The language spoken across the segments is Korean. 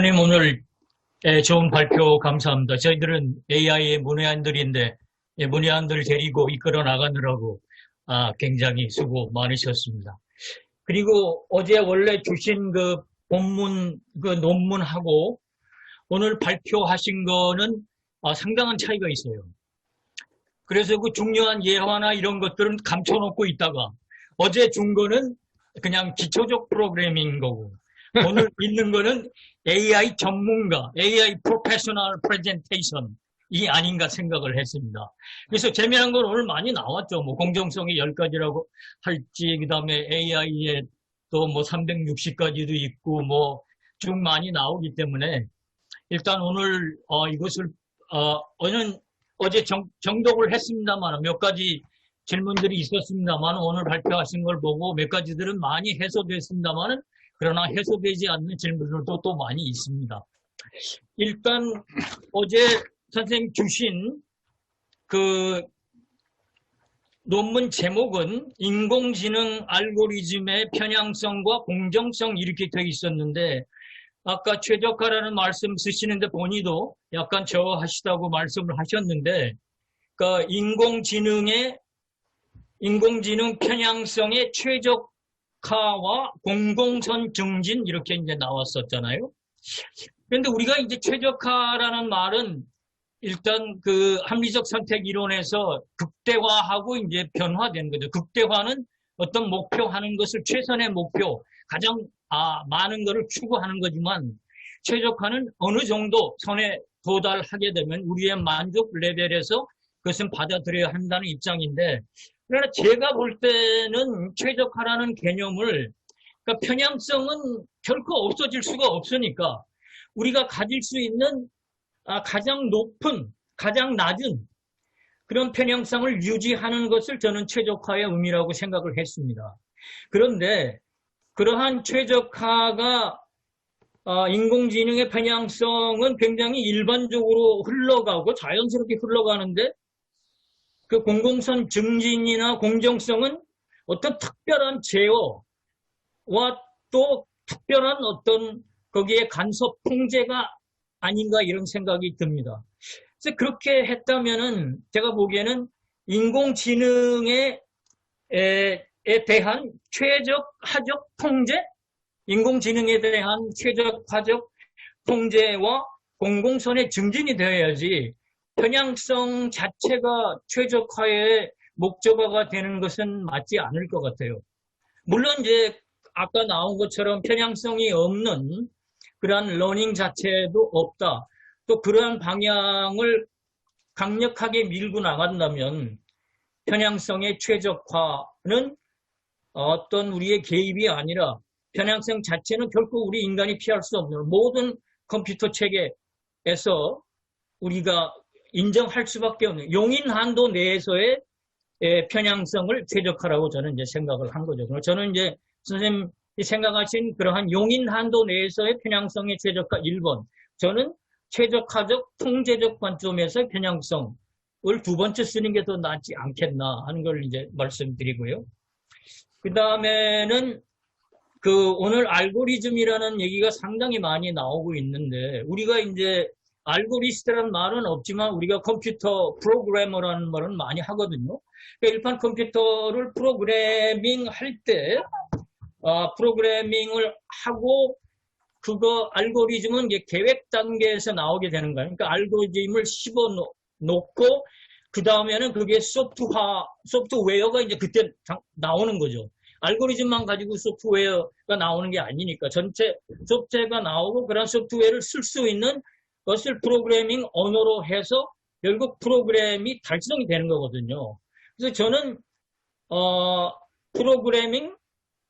선생님 오늘 예, 좋은 발표 감사합니다. 저희들은 AI의 문외한들인데 예, 문외한들 데리고 이끌어 나가느라고 아, 굉장히 수고 많으셨습니다. 그리고 어제 원래 주신 그 본문 그 논문하고 오늘 발표하신 거는 아, 상당한 차이가 있어요. 그래서 그 중요한 예화나 이런 것들은 감춰놓고 있다가 어제 준 거는 그냥 기초적 프로그래밍인 거고 오늘 있는 거는 AI 전문가, AI 프로페셔널 프레젠테이션 이 아닌가 생각을 했습니다. 그래서 재미난 건 오늘 많이 나왔죠. 뭐 공정성이 10가지라고 할지 그 다음에 AI에 또 뭐 360가지도 있고 뭐 쭉 많이 나오기 때문에 일단 오늘 어, 이것을 어, 어는 어제 정, 정독을 했습니다만 몇 가지 질문들이 있었습니다만 오늘 발표하신 걸 보고 몇 가지들은 많이 해소됐습니다만 그러나 해소되지 않는 질문들도 또 많이 있습니다. 일단 어제 선생님 주신 그 논문 제목은 인공지능 알고리즘의 편향성과 공정성 이렇게 되어 있었는데 아까 최적화라는 말씀 쓰시는데 본인도 약간 저하시다고 말씀을 하셨는데 그 인공지능의 인공지능 편향성의 최적 화와 공공선 증진 이렇게 이제 나왔었잖아요. 그런데 우리가 이제 최적화라는 말은 일단 그 합리적 선택 이론에서 극대화하고 이제 변화된 거죠. 극대화는 어떤 목표 하는 것을 최선의 목표, 가장 아, 많은 것을 추구하는 거지만 최적화는 어느 정도 선에 도달하게 되면 우리의 만족 레벨에서 그것은 받아들여야 한다는 입장인데 그러나 제가 볼 때는 최적화라는 개념을 그러니까 편향성은 결코 없어질 수가 없으니까 우리가 가질 수 있는 아, 가장 높은, 가장 낮은 그런 편향성을 유지하는 것을 저는 최적화의 의미라고 생각을 했습니다. 그런데 그러한 최적화가 아, 인공지능의 편향성은 굉장히 일반적으로 흘러가고 자연스럽게 흘러가는데 그 공공선 증진이나 공정성은 어떤 특별한 제어와 또 특별한 어떤 거기에 간섭 통제가 아닌가 이런 생각이 듭니다. 그래서 그렇게 했다면은 제가 보기에는 인공지능에 에 대한 최적화적 통제, 인공지능에 대한 최적화적 통제와 공공선의 증진이 되어야지 편향성 자체가 최적화의 목적어가 되는 것은 맞지 않을 것 같아요. 물론 이제 아까 나온 것처럼 편향성이 없는 그러한 러닝 자체도 없다. 또 그러한 방향을 강력하게 밀고 나간다면 편향성의 최적화는 어떤 우리의 개입이 아니라 편향성 자체는 결코 우리 인간이 피할 수 없는 모든 컴퓨터 체계에서 우리가 인정할 수밖에 없는 용인 한도 내에서의 편향성을 최적화라고 저는 이제 생각을 한 거죠. 저는 이제 선생님 생각하신 그러한 용인 한도 내에서의 편향성의 최적화 1번. 저는 최적화적 통제적 관점에서 편향성을 두 번째 쓰는 게 더 낫지 않겠나 하는 걸 이제 말씀드리고요. 그 다음에는 그 오늘 알고리즘이라는 얘기가 상당히 많이 나오고 있는데 우리가 이제 알고리스트라는 말은 없지만 우리가 컴퓨터 프로그래머라는 말은 많이 하거든요. 그러니까 일반 컴퓨터를 프로그래밍 할 때 어, 프로그래밍을 하고 그거 알고리즘은 이제 계획 단계에서 나오게 되는 거예요. 그러니까 알고리즘을 씹어 놓고 그 다음에는 그게 소프트화, 소프트웨어가 이제 그때 나오는 거죠. 알고리즘만 가지고 소프트웨어가 나오는 게 아니니까 전체 소프트웨어가 나오고 그런 소프트웨어를 쓸 수 있는 것을 프로그래밍 언어로 해서 결국 프로그램이 달성이 되는 거거든요. 그래서 저는 어, 프로그래밍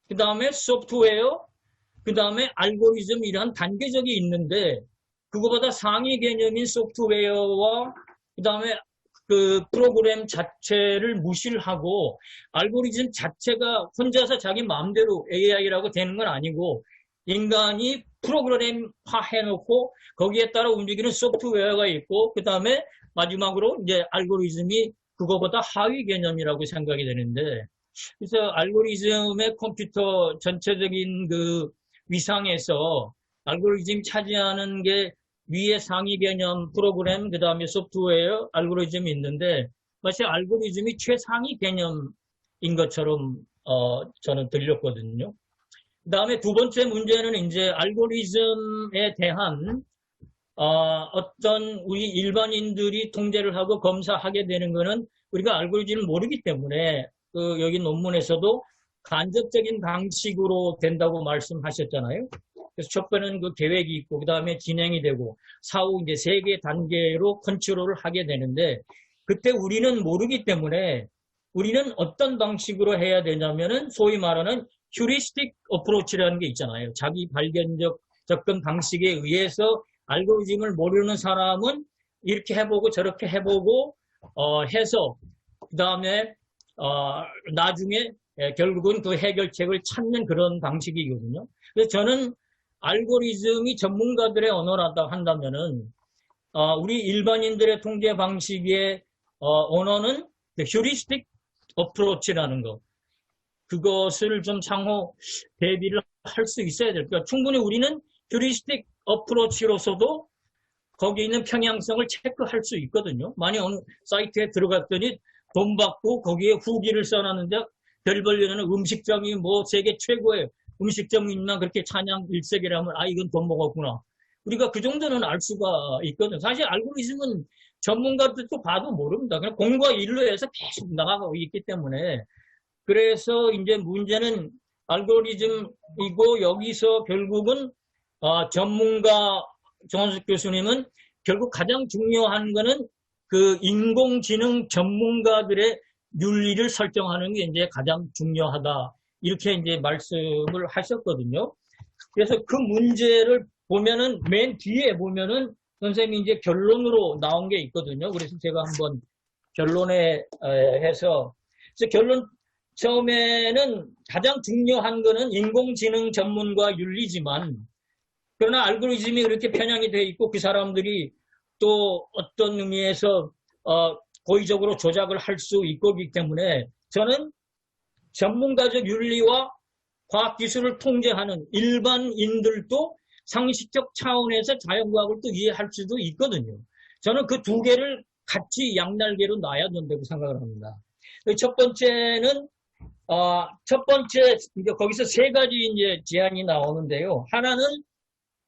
그 다음에 소프트웨어, 그 다음에 알고리즘 이런 단계적이 있는데 그거보다 상위 개념인 소프트웨어와 그 다음에 그 프로그램 자체를 무시를 하고 알고리즘 자체가 혼자서 자기 마음대로 AI라고 되는 건 아니고 인간이 프로그램화 해 놓고 거기에 따라 움직이는 소프트웨어가 있고 그 다음에 마지막으로 이제 알고리즘이 그거보다 하위 개념이라고 생각이 되는데 그래서 알고리즘의 컴퓨터 전체적인 그 위상에서 알고리즘 차지하는 게 위에 상위 개념 프로그램, 그 다음에 소프트웨어 알고리즘이 있는데 마치 알고리즘이 최상위 개념인 것처럼 어, 저는 들렸거든요. 그 다음에 두 번째 문제는 이제 알고리즘에 대한 어, 떤 우리 일반인들이 통제를 하고 검사하게 되는 거는 우리가 알고리즘을 모르기 때문에 그 여기 논문에서도 간접적인 방식으로 된다고 말씀하셨잖아요. 그래서 첫 번은 그 계획이 있고 그 다음에 진행이 되고 사후 이제 세 개 단계로 컨트롤을 하게 되는데 그때 우리는 모르기 때문에 우리는 어떤 방식으로 해야 되냐면은 소위 말하는 휴리스틱 어프로치라는 게 있잖아요. 자기 발견적 접근 방식에 의해서 알고리즘을 모르는 사람은 이렇게 해보고 저렇게 해보고 어, 해서 그 다음에 어, 나중에 예, 결국은 그 해결책을 찾는 그런 방식이거든요. 그래서 저는 알고리즘이 전문가들의 언어라고 한다면은 어, 우리 일반인들의 통제 방식의 어, 언어는 휴리스틱 어프로치라는 거. 그것을 좀 창호 대비를 할 수 있어야 될 거예요. 충분히 우리는 휴리스틱 어프로치로서도 거기 있는 평양성을 체크할 수 있거든요. 만약 어느 사이트에 들어갔더니 돈 받고 거기에 후기를 써놨는데 별 벌려는 음식점이 뭐 세계 최고의 음식점이 있나 그렇게 찬양 일색이라면 아 이건 돈 먹었구나. 우리가 그 정도는 알 수가 있거든요. 사실 알고리즘은 전문가들도 봐도 모릅니다. 그냥 공과 일로 해서 계속 나가고 있기 때문에 그래서 이제 문제는 알고리즘이고 여기서 결국은 어, 전문가 정원숙 교수님은 결국 가장 중요한 거는 그 인공지능 전문가들의 윤리를 설정하는 게 이제 가장 중요하다. 이렇게 이제 말씀을 하셨거든요. 그래서 그 문제를 보면은 맨 뒤에 보면은 선생님이 이제 결론으로 나온 게 있거든요. 그래서 제가 한번 결론에 해서 결론 처음에는 가장 중요한 거는 인공지능 전문가 윤리지만 그러나 알고리즘이 그렇게 편향이 돼 있고 그 사람들이 또 어떤 의미에서 어, 고의적으로 조작을 할 수 있기 때문에 저는 전문가적 윤리와 과학기술을 통제하는 일반인들도 상식적 차원에서 자연과학을 또 이해할 수도 있거든요. 저는 그 두 개를 같이 양날개로 놔야 된다고 생각을 합니다. 첫 번째는 어, 첫 번째 이제 거기서 세 가지 이제 제안이 나오는데요. 하나는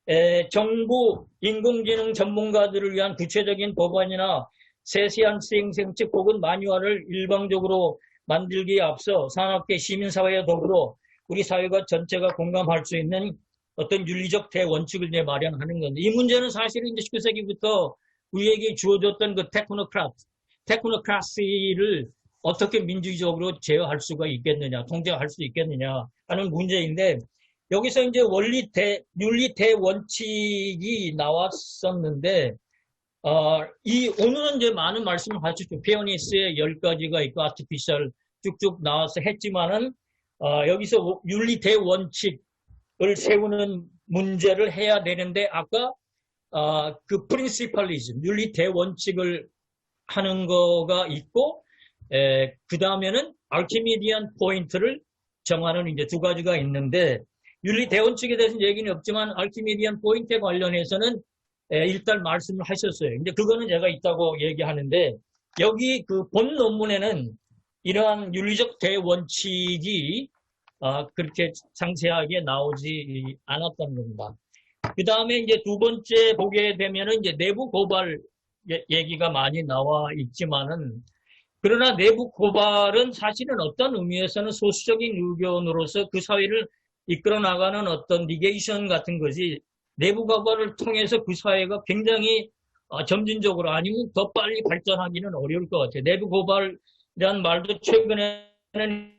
에, 정부 인공지능 전문가들을 위한 구체적인 법안이나 세세한 수행생칙 혹은 마뉴얼을 일방적으로 만들기에 앞서 산업계 시민사회와 더불어 우리 사회가 전체가 공감할 수 있는 어떤 윤리적 대원칙을 이제 마련하는 건데 이 문제는 사실은 이제 19세기부터 우리에게 주어졌던 그 테크노크라트, 테크노크라시를 어떻게 민주적으로 제어할 수가 있겠느냐, 통제할 수 있겠느냐 하는 문제인데 여기서 이제 원리 대, 윤리 대원칙이 나왔었는데 어, 이 오늘은 이제 많은 말씀을 하셨죠. 피어니스의 열 가지가 있고 아티피셜 쭉쭉 나와서 했지만은 어, 여기서 윤리 대원칙을 세우는 문제를 해야 되는데 아까 어, 그 프린시팔리즘 윤리 대원칙을 하는 거가 있고 그 다음에는 알키미디안 포인트를 정하는 이제 두 가지가 있는데 윤리 대원칙에 대해서는 얘기는 없지만 알키미디안 포인트에 관련해서는 일단 말씀을 하셨어요. 근데 그거는 제가 있다고 얘기하는데 여기 그 본 논문에는 이러한 윤리적 대원칙이 어, 그렇게 상세하게 나오지 않았던 겁니다. 그 다음에 이제 두 번째 보게 되면은 이제 내부 고발 얘기가 많이 나와 있지만은 그러나 내부 고발은 사실은 어떤 의미에서는 소수적인 의견으로서 그 사회를 이끌어 나가는 어떤 리게이션 같은 것이 내부 고발을 통해서 그 사회가 굉장히 어, 점진적으로 아니면 더 빨리 발전하기는 어려울 것 같아요. 내부 고발이라는 말도 최근에는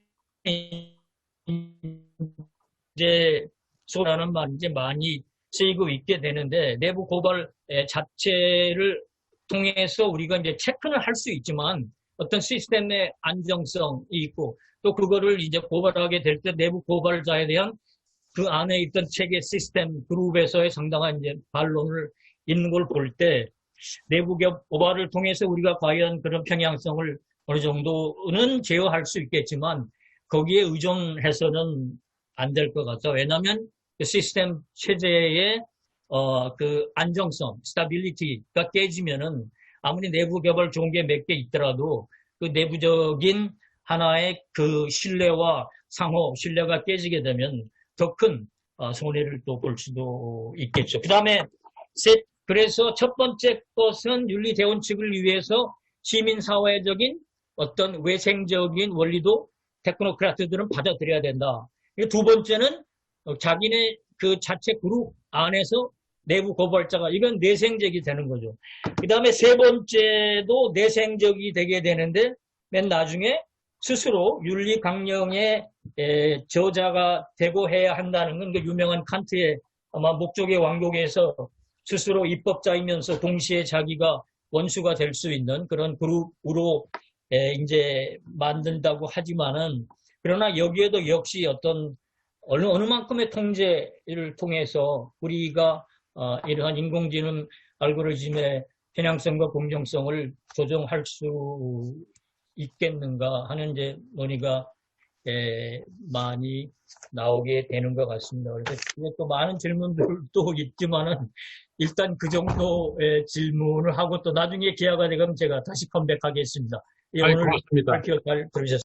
이제 소라는 말이 이제 많이 쓰이고 있게 되는데 내부 고발 자체를 통해서 우리가 이제 체크는 할 수 있지만 어떤 시스템의 안정성이 있고 또 그거를 이제 고발하게 될 때 내부 고발자에 대한 그 안에 있던 체계 시스템 그룹에서의 상당한 이제 반론을 있는 걸 볼 때 내부 고발을 통해서 우리가 과연 그런 평양성을 어느 정도는 제어할 수 있겠지만 거기에 의존해서는 안 될 것 같아. 왜냐하면 그 시스템 체제의 어, 그 안정성, 스타빌리티가 깨지면은 아무리 내부 개발 좋은 게 몇 개 있더라도 그 내부적인 하나의 그 신뢰와 상호 신뢰가 깨지게 되면 더 큰 손해를 또 볼 수도 있겠죠. 그 다음에 셋, 그래서 첫 번째 것은 윤리 대원칙을 위해서 시민사회적인 어떤 외생적인 원리도 테크노크라트들은 받아들여야 된다. 두 번째는 어, 자기네 그 자체 그룹 안에서 내부 고발자가 이건 내생적이 되는 거죠. 그 다음에 세 번째도 내생적이 되게 되는데 맨 나중에 스스로 윤리 강령의 에, 저자가 되고 해야 한다는 건 그 유명한 칸트의 아마 목적의 왕국에서 스스로 입법자이면서 동시에 자기가 원수가 될 수 있는 그런 그룹으로 에, 이제 만든다고 하지만은 그러나 여기에도 역시 어떤 어느, 어느 만큼의 통제를 통해서 우리가 어, 이러한 인공지능 알고리즘의 편향성과 공정성을 조정할 수 있겠는가 하는 이제 논의가 에, 많이 나오게 되는 것 같습니다. 그래서 이게 또 많은 질문들도 있지만은 일단 그 정도의 질문을 하고 또 나중에 기회가 되면 제가 다시 컴백하겠습니다. 예, 아이, 오늘 고맙습니다. 발표 잘 들으셨습니다.